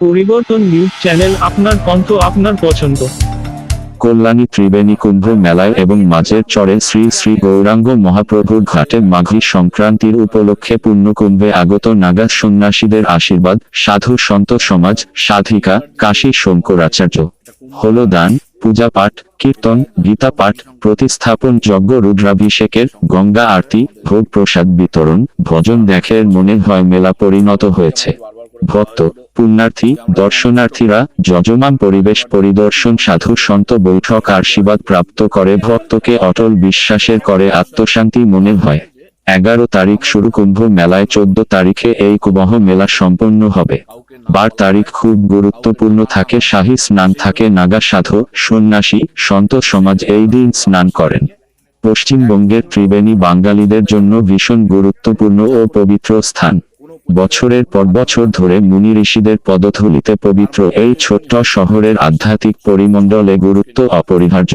পরিবর্তন news channel আপনার কণ্ঠ, আপনার পছন্দ। কল্যাণী ত্রিবেণী কুম্ভ মেলায় এবং মাঝের চরে শ্রী শ্রী গৌরাঙ্গ মহাপ্রভুর ঘাটে মাঘী সংক্রান্তির উপলক্ষে পুণ্যকুম্ভে আগত নাগা সন্ন্যাসীদের আশীর্বাদ, সাধু সন্ত সমাজ, সাধিকা, কাশী শঙ্করাচার্য। হল দান, পূজা পাঠ, কীর্তন, গীতা পাঠ, প্রতিস্থাপন যজ্ঞ রুদ্রাভিষেকের, গঙ্গা আরতি, ভোগ প্রসাদ বিতরণ, ভজন দেখের মনে হয় মেলা পরিণত হয়েছে। ভক্ত, পুণ্যার্থী, দর্শনার্থীরা, যজমান পরিবেশ পরিদর্শন সাধু সন্ত বৈঠক আশীর্বাদ প্রাপ্ত করে ভক্তকে অটল বিশ্বাসের করে আত্মশান্তি মনে হয়। এগারো তারিখ শুরু কুম্ভ মেলায় চোদ্দ তারিখে এই কুবহ মেলা সম্পন্ন হবে। বার তারিখ খুব গুরুত্বপূর্ণ থাকে, শাহী স্নান থাকে, নাগা সাধু, সন্ন্যাসী, সন্ত সমাজ এই দিন স্নান করেন। পশ্চিমবঙ্গের ত্রিবেণী বাঙালিদের জন্য ভীষণ গুরুত্বপূর্ণ ও পবিত্র স্থান। বছরের পর বছর ধরে মুনি ঋষিদের পদধূলিতে পবিত্র এই ছোট্ট শহরের আধ্যাত্মিক পরিমণ্ডলে গুরুত্ব অপরিহার্য।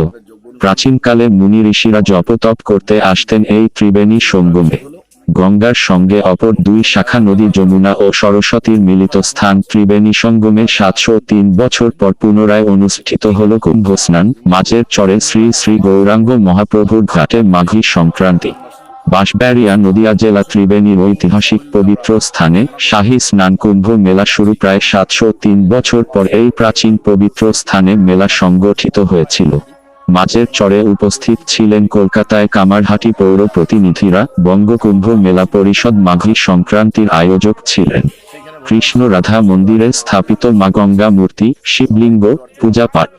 প্রাচীনকালে মুনি ঋষিরা জপতপ করতে আসতেন এই ত্রিবেণী সঙ্গমে। গঙ্গার সঙ্গে অপর দুই শাখা নদী যমুনা ও সরস্বতীর মিলিত স্থান ত্রিবেণী সঙ্গমে সাতশো তিন বছর পর পুনরায় অনুষ্ঠিত হল কুম্ভ স্নান মাঝের চরে শ্রী শ্রী গৌরাঙ্গ মহাপ্রভুর ঘাটে মাঘী সংক্রান্তি। বাঁশবেড়িয়া নদিয়া জেলা ত্রিবেণীর ঐতিহাসিক পবিত্র স্থানে শাহী স্নান কুম্ভ মেলা শুরু প্রায় সাতশো তিন বছর পর এই প্রাচীন পবিত্র স্থানে মেলা সংগঠিত হয়েছিল। মাঝের চরে উপস্থিত ছিলেন কলকাতায় কামারহাটি পৌর প্রতিনিধিরা, বঙ্গকুম্ভ মেলা পরিষদ মাঘী সংক্রান্তির আয়োজক ছিলেন। কৃষ্ণ রাধা মন্দিরে স্থাপিত মা গঙ্গা মূর্তি, শিবলিঙ্গ, পূজা পাঠ।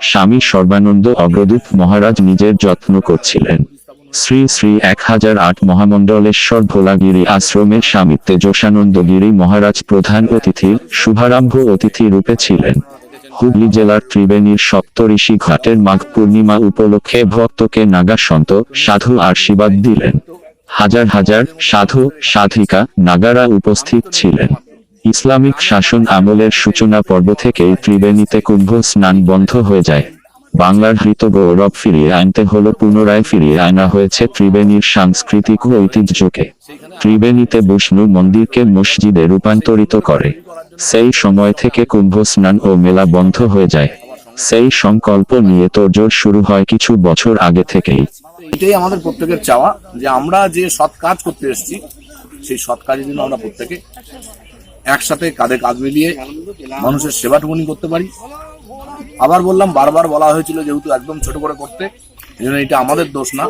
স্বামী সর্বানন্দ অগ্রদূত মহারাজ নিজের যত্ন করছিলেন। শ্রী শ্রী এক হাজার আট মহামণ্ডলেশ্বর ভোলাগিরি আশ্রমের স্বামী তেজসানন্দগিরি মহারাজ প্রধান অতিথির শুভারম্ভ অতিথি রূপে ছিলেন। হুগলি জেলার ত্রিবেণীর সপ্তঋষি ঘাটের মাঘ পূর্ণিমা উপলক্ষে ভক্তকে নাগা সন্ত সাধু আশীর্বাদ দিলেন। হাজার হাজার সাধু সাধিকা নাগারা উপস্থিত ছিলেন। ইসলামিক শাসন আমলের সূচনা পর্ব থেকেই ত্রিবেণীতে কুম্ভ স্নান বন্ধ হয়ে যায়। বাংলার হৃত গৌরব ফিরিয়ে আনতে হলো, পুনরায় ফিরিয়ে আনা হয়েছে ত্রিবেণীর সাংস্কৃতিক ঐতিহ্যকে। ত্রিবেণীতে বিষ্ণু মন্দিরকে মসজিদে রূপান্তরিত করে। সেই সময় থেকে কুম্ভ স্নান ও মেলা বন্ধ হয়ে যায়। সেই সংকল্প নিয়ে তোড়জোড় শুরু হয় কিছু বছর আগে থেকেই। এটাই আমাদের প্রত্যেকের চাওয়া, যে আমরা যে সৎ কাজ করতে এসেছি, সেই সৎ কাজের জন্য আমরা প্রত্যেকে একসাথে কাঁধে কাঁধ মিলিয়ে মানুষের সেবাটুকুনি করতে পারি। আবার বললাম, বারবার বলা হয়েছিল যেহেতু একদম ছোট করে করতে, এই জন্য এটা আমাদের দোষ না।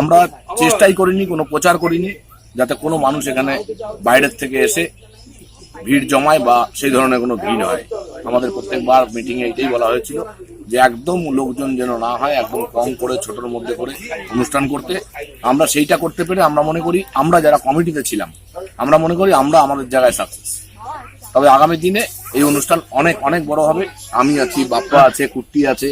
আমরা চেষ্টাই করিনি, কোনো প্রচার করিনি, যাতে কোনো মানুষ এখানে বাইরের থেকে এসে ভিড় জমায় বা সেই ধরনের কোনো ভিড় হয়। আমাদের প্রত্যেকবার মিটিংয়ে এটাই বলা হয়েছিল যে একদম লোকজন যেন না হয়, একদম কম করে, ছোটর মধ্যে করে অনুষ্ঠান করতে। আমরা সেইটা করতে পেরে আমরা মনে করি, আমরা যারা কমিটিতে ছিলাম, আমরা মনে করি আমরা আমাদের জায়গায় সাকসেস তবে আগামী দিনে এই অনুষ্ঠান অনেক অনেক বড় হবে। আমি আছি বাপ্পা আছে কুট্টি আছে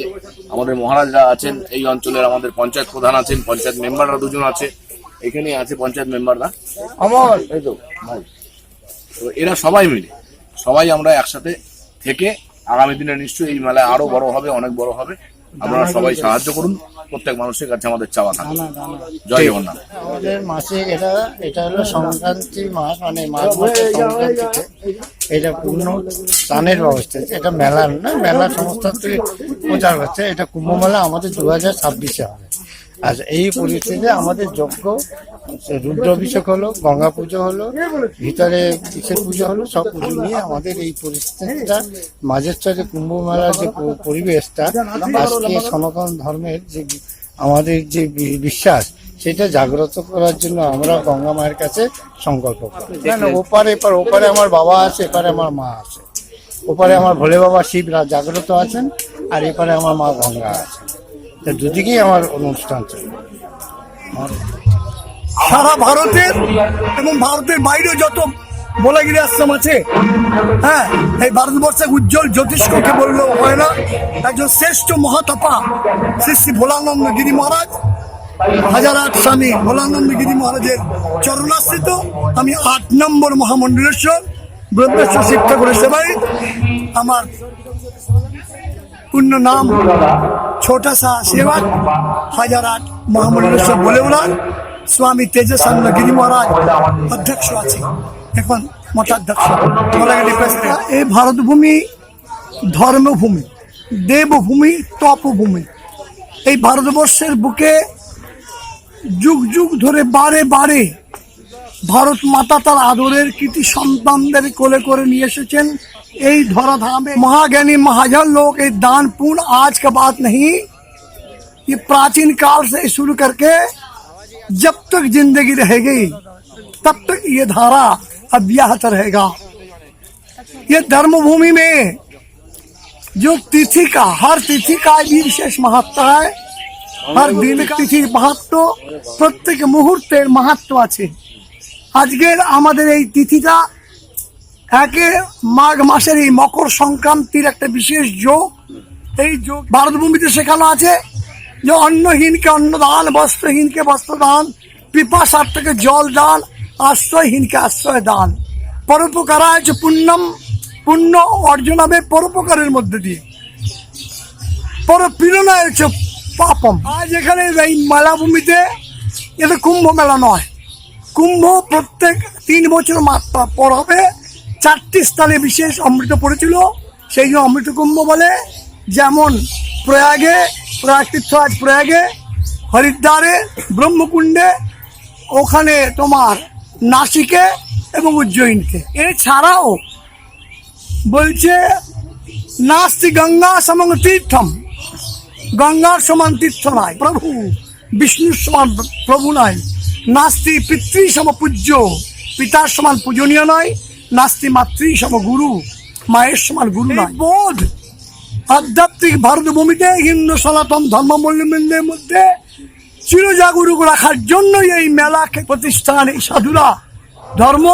আমাদের মহারাজরা আছেন এই অঞ্চলের আমাদের পঞ্চায়েত প্রধান আছেন পঞ্চায়েত মেম্বাররা দুজন আছে এখানে আছে পঞ্চায়েত মেম্বাররা। আমার এই তো ভাই। তো এরা সবাই মিলে সবাই আমরা একসাথে থেকে আগামী দিনে নিশ্চয়ই এই মেলায় আরও বড় হবে অনেক বড় হবে। আপনারা সবাই সাহায্য করুন। প্রত্যেক মানুষের কাছে আমাদের চাওয়া থাকে। জয় জগন্নাথ। আমাদের মাসে এটা এটা হলো সংক্রান্তি মাস মানে মাঘ মাসে সংক্রান্তিতে এটা পূর্ণ স্নানের ব্যবস্থা। এটা মেলার না মেলা সমস্ত থেকে প্রচার হচ্ছে। এটা কুম্ভ মেলা আমাদের দু হাজার ছাব্বিশে হবে। আর এই পরিস্থিতিতে আমাদের যজ্ঞ রুদ্রাভিষেক হলো, গঙ্গা পুজো হলো, ভিতরে বিশেষ পুজো হলো, সব পুজো নিয়ে আমাদের এই পরিস্থিতিটা মাঝের চরে কুম্ভ মেলার যে পরিবেশটা, আজকে সনাতন ধর্মের যে আমাদের যে বিশ্বাস, সেটা জাগ্রত করার জন্য আমরা গঙ্গা মায়ের কাছে সংকল্প করি। ওপারে, এপার, ওপারে আমার বাবা আছে, এপারে আমার মা আছে। ওপারে আমার ভোলে বাবা শিবরা জাগ্রত আছেন, আর এপারে আমার মা গঙ্গা আছে দুদিকেই আমার অনুষ্ঠান সারা ভারতের এবং ভারতের বাইরেও যত বোলাগিরি আশ্রম আছে হ্যাঁ এই ভারতবর্ষে উজ্জ্বল জ্যোতিষ্ককে বললেও হয় না। একজন শ্রেষ্ঠ মহাতপা শ্রী শ্রী ভোলানন্দ গিরি মহারাজ, হাজার আট স্বামী ভোলানন্দ গিরি মহারাজের চরণাশ্রিত। আমি আট নম্বর মহামন্ডলেশ্বর, ব্রহ্মেশ্বর শিক্ষা ঠাকুরের সেবাই আমার পূর্ণ নাম সা সেবা হাজার আট মহামন্ডলেশ্বর বলে ওনার। স্বামী তেজসান্ন গিরি মহারাজ অধ্যক্ষ আছে এখন পেস্তা এই ভারতভূমি ধর্মভূমি, দেবভূমি, তপভূমি। এই ভারতবর্ষের বুকে যুগ যুগ ধরে বারে বারে ভারত মাতা তার আদরের কৃতি সন্তানদের কোলে করে নিয়ে এসেছেন। এই ধরাধামে महाज्ञानी महाजन लोग ये दान पूर्ण आज का बात नहीं ये प्राचीन काल से शुरू करके जब तक जिंदगी रहेगी तब तक ये धारा अव्याहत रहेगा ये धर्म भूमि में जो तिथि का हर तिथि का भी विशेष महत्व है हर दिन का তিথির মাহাত্ম প্রত্যেক মুহূর্তের মাহাত্ম আছে আজকের আমাদের এই তিথিটা একে মাঘ মাসের এই মকর সংক্রান্তির একটা বিশেষ যোগ। এই যোগ ভারতভূমিতে শেখানো আছে। যে অন্নহীনকে অন্নদান, বস্ত্রহীনকে বস্ত্রদান, পিপাসার্থকে জল দান আশ্রয়হীনকে আশ্রয় দান পরোপকারা হচ্ছে পুণ্যম, পুণ্য অর্জন হবে পরোপকারের মধ্যে দিয়ে। পরপীড়না হচ্ছে পাপম। আজ এখানে এই মেলাভূমিতে এটা কুম্ভ মেলা নয়। কুম্ভ প্রত্যেক তিন বছর মাত্রা পর হবে। চারটি স্থানে বিশেষ অমৃত পড়েছিল। সেই জন্য অমৃত কুম্ভ বলে, যেমন প্রয়াগে প্রয়াগ তীর্থ আজ প্রয়াগে, হরিদ্বারে, ব্রহ্মকুণ্ডে, ওখানে তোমার নাসিকে এবং উজ্জয়িনকে। এছাড়াও বলছে নাস্তি গঙ্গা সমঙ্গ তীর্থম। গঙ্গার সমান তীর্থ নাই। প্রভু, বিষ্ণুর সমান প্রভু নাই। নাস্তি পিতৃ সম পূজ্য পিতার সমান পূজনীয় নয়। নাস্তি মাতৃ সম গুরু মায়ের সমান গুরু নয় বোধ। আধ্যাত্মিক ভারত ভূমিতে হিন্দু সনাতন ধর্মাবলম্বীদের মধ্যে চিরজাগরুক রাখার জন্যই এই মেলাকে প্রতিষ্ঠান এই সাধুরা ধর্ম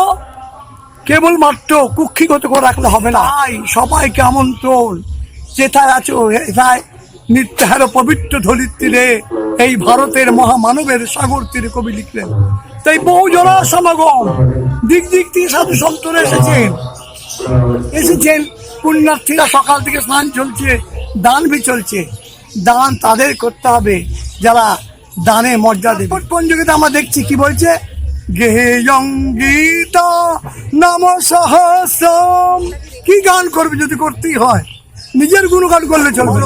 কেবলমাত্র কুক্ষিগত করে রাখলে হবে না। তাই। সবাইকে আমন্ত্রণ যেথায় আছো এথায় নিত্যাহার পবিত্র ধরির তীরে এই ভারতের মহামানবের সাগর তীরে কবি লিখলেন। তাই বহু জনা সমাগম দিক দিক থেকে সাধু সন্তরে এসেছেন। এসেছেন পুণ্যার্থীরা সকাল থেকে স্নান চলছে দান বি চলছে। দান তাদের করতে হবে যারা দানে মর্যাদা দেবে। পঞ্চগীতে আমরা দেখছি কি বলছে? গীতা নাম সহস্রম। কি গান করবে যদি করতেই হয়? নিজের গুণগান করলে চলবে।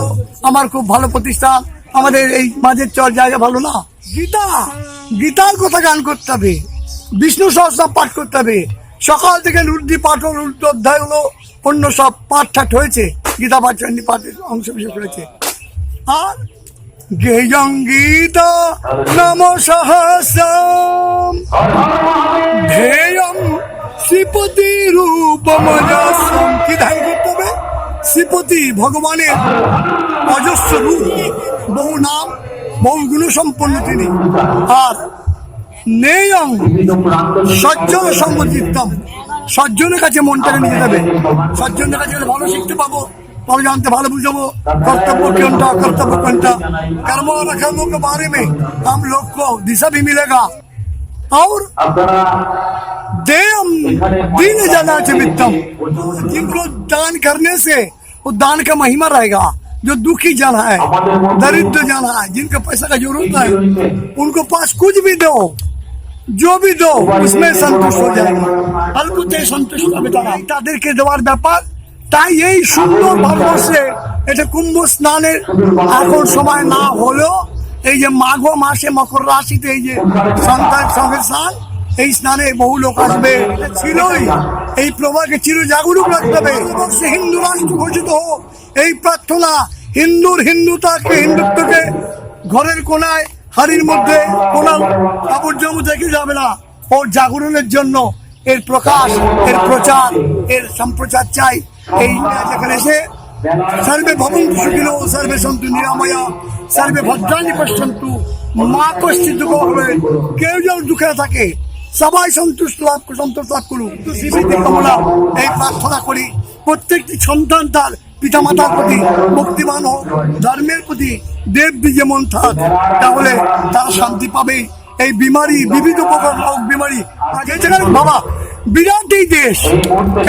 আমার খুব ভালো প্রতিষ্ঠান। আমাদের এই মাঝের চর জায়গা ভালো না? গীতা, গীতার কথা গান করতে হবে। বিষ্ণু সহস্র পাঠ করতে হবে। সকাল থেকে রুদ্রি পাঠ হলো অধ্যায় হলো, অন্য সব পাঠ ঠাট হয়েছে। গীতা পাঠ পাঠের অংশ বিশেষ হয়েছে। আর গেয়ং গীতা নম সহস্রম। ধ্যেয়ম শ্রীপতি কি ধ্যান করতে হবে? শ্রীপতি ভগবানের অজস্র রূপ। বহু নাম বহু গুণ সম্পন্ন তিনি আর নেয়ং সজ্জন সঙ্গচিত্তম সজ্জনের কাছে মনটাকে নিয়ে যাবে সজ্জনের কাছে গেলে ভালো শিখতে পাবো ভালো জানতে ভালো বুঝাবো কর্তব্য কোনটা কর্তব্য কোনটা कर्म और अकर्मों के बारे में हम लोग को दिशा भी मिलेगा और देयम दीन जाना वित्तम जिनको दान करने से वो दान का महिमा रहेगा जो दुखी जन है दरिद्र जन है जिनका पैसा का जरूरत है उनको पास कुछ भी दो जो भी दो उसमें संतुष्ट हो जाएगा অল্পতে সন্তুষ্ট হবে তারা তাদেরকে দেওয়ার ব্যাপার তাই এই সুন্দর ভারতবর্ষে এটা কুম্ভ স্নানের এখন সময় না হলেও এই যে মাঘ মাসে মকর রাশিতে এই যে সন্তান সঙ্গে স্নান এই স্নানে বহু লোক আসবে এটা ছিলই এই প্রভাকে চির জাগরুক রাখতে হবে ভারতবর্ষে হিন্দু রাষ্ট্র ঘোষিত হোক এই প্রার্থনা হিন্দুর হিন্দুতাকে, হিন্দুত্বকে ঘরের কোনায়, হাড়ির মধ্যে কোনো কাপড় জমু দেখে যাবে না। ওর জাগরণের জন্য এর প্রকাশ, এর প্রচার, এর সম্প্রচার চাই। এই যেখানে এসে সর্বে ভবন্তু সুখিনো, সর্বে সন্তু নিরাময়া, সর্বে ভদ্রাণী পশ্যন্তু। মা কষ্টিত হবে, কেউ যেন দুঃখে থাকে। সবাই সন্তুষ্ট লাভ, সন্তোষ লাভ করুক। কমলা এই প্রার্থনা করি, প্রত্যেকটি সন্তান তার পিতা মাতার প্রতি মুক্তিমান হোক, ধর্মের প্রতি দেবী যেমন থাক, তাহলে তারা শান্তি পাবে। এই বিমারি, বিবিধ প্রকার রোগ বিমারি। আগে বাবা, বিরাট এই দেশ।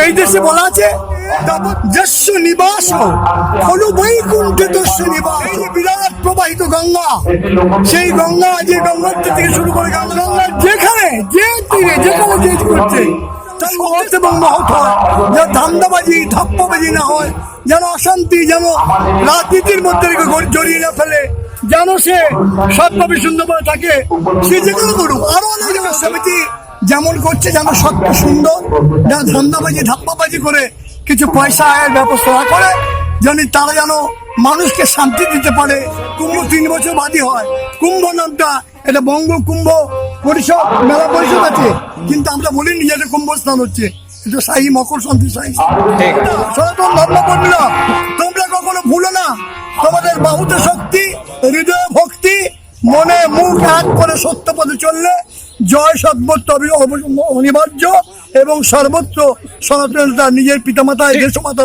এই দেশে বলা আছে নিবাস হলো নিবাস এই বিরাট প্রবাহিত গঙ্গা। সেই গঙ্গা, যে গঙ্গা থেকে শুরু করে গঙ্গা যেখানে, যে তীরে, যেখানে যে করছে সহজ এবং মহৎ হয়। যেন ধান্দাবাজি, ধাপ্পাবাজি না হয়, যেন অশান্তি, যেন রাজনীতির মধ্যে জড়িয়ে না ফেলে, যেন সে সৎভাবে সুন্দরভাবে থাকে, সে যেগুলো করুক। আরও অনেক সমিতি যেমন করছে, যেন সত্য সুন্দর, যেন ধান্দাবাজি, ধাপ্পাবাজি করে কিছু পয়সা আয়ের ব্যবস্থা না করে, যেন তারা যেন মানুষকে শান্তি দিতে পারে। কুম্ভ তিন বছর বাদী হয়। কুম্ভ নামটা এটা বঙ্গ কুম্ভ পরিষদ মেলা পরিষদ আছে। কিন্তু আমরা বলিনি যে এটা কুম্ভ স্নান হচ্ছে। এটা শাহী মকর শান্তি শাহী সনাতন ধর্ম কর্মীরা তোমরা কখনো ভুলো না। তোমাদের বাহুতে শক্তি হৃদয় ভক্তি মনে মুখ এক করে সত্য পথে চললে জয় সর্বত্র অনিবার্য এবং সর্বত্র সনাতন তার নিজের পিতামাতা দেশমাতা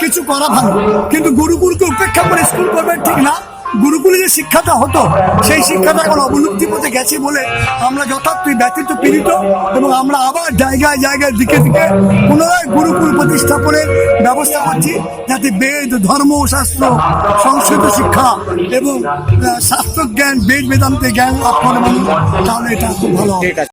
কিছু করা ভালো। কিন্তু গুরুকুলকে উপেক্ষা করে স্কুল করবেন ঠিক না। গুরুকুলে যে শিক্ষাটা হতো সেই শিক্ষাটা এখন অবলুপ্তি পথে গেছে বলে আমরা যথার্থই ব্যতীত পীড়িত এবং আমরা আবার জায়গায় জায়গায় দিকে দিকে পুনরায় গুরুকুল প্রতিস্থাপনের ব্যবস্থা করছি যাতে বেদ ধর্ম শাস্ত্র সংস্কৃত শিক্ষা এবং আহ, শাস্ত্র জ্ঞান বেদ বেদান্তে জ্ঞান মানুষ তাহলে এটা খুব ভালো